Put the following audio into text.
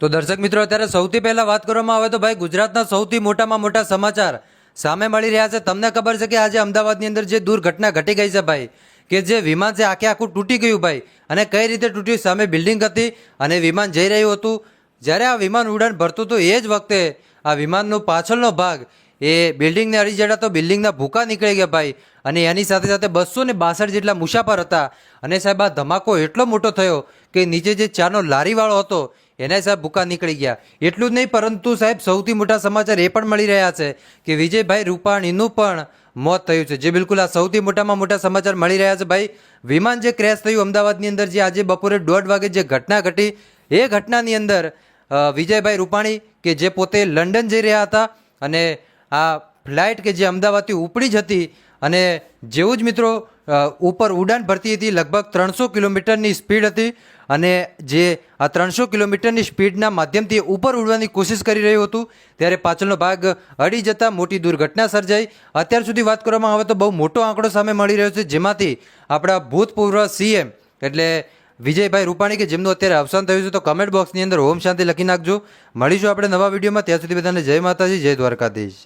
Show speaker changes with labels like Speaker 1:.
Speaker 1: તો દર્શક મિત્રો, અત્યારે સૌથી પહેલા વાત કરવામાં આવે તો ભાઈ ગુજરાતના સૌથી મોટામાં મોટા સમાચાર સામે મળી રહ્યા છે. તમને ખબર છે કે આજે અમદાવાદની અંદર જે દુર્ઘટના ઘટી ગઈ છે ભાઈ, કે જે વિમાન છે આખે આખું તૂટી ગયું ભાઈ, અને કઈ રીતે તૂટ્યું સામે બિલ્ડિંગ હતી અને વિમાન જઈ રહ્યું હતું. જ્યારે આ વિમાન ઉડાન ભરતું હતું એ જ વખતે આ વિમાનનો પાછળનો ભાગ એ બિલ્ડિંગને અડી જતા તો બિલ્ડિંગના ભૂકા નીકળી ગયા ભાઈ. અને એની સાથે સાથે બસો ને બાસઠ જેટલા મુસાફર હતા. અને સાહેબ, આ ધમાકો એટલો મોટો થયો કે નીચે જે ચાનો લારીવાળો હતો, એના સાહેબ ભૂકા નીકળી ગયા. એટલું જ નહીં, પરંતુ સાહેબ, સૌથી મોટા સમાચાર એ પણ મળી રહ્યા છે કે વિજયભાઈ રૂપાણીનું પણ મોત થયું છે. જે બિલકુલ આ સૌથી મોટામાં મોટા સમાચાર મળી રહ્યા છે ભાઈ. વિમાન જે ક્રેશ થયું અમદાવાદની અંદર, જે આજે બપોરે દોઢ વાગે જે ઘટના ઘટી, એ ઘટનાની અંદર વિજયભાઈ રૂપાણી, કે જે પોતે લંડન જઈ રહ્યા હતા, અને આ ફ્લાઇટ કે જે અમદાવાદથી ઉપડી જ હતી અને જેવું જ મિત્રો ઉપર ઉડાન ભરતી હતી, લગભગ ત્રણસો કિલોમીટરની સ્પીડ હતી અને જે આ ત્રણસો કિલોમીટરની સ્પીડના માધ્યમથી ઉપર ઉડવાની કોશિશ કરી રહ્યું હતું, ત્યારે પાછળનો ભાગ અડી જતા મોટી દુર્ઘટના સર્જાઈ. અત્યાર સુધી વાત કરવામાં આવે તો બહુ મોટો આંકડો સામે મળી રહ્યો છે, જેમાંથી આપણા ભૂતપૂર્વ સીએમ એટલે વિજયભાઈ રૂપાણી કે જેમનું અત્યારે અવસાન થયું છે, તો કમેન્ટ બોક્સની અંદર ઓમ શાંતિ લખી નાખજો. મળીશું આપણે નવા વિડીયોમાં, ત્યાં સુધી બધાને જય માતાજી, જય દ્વારકાધીશ.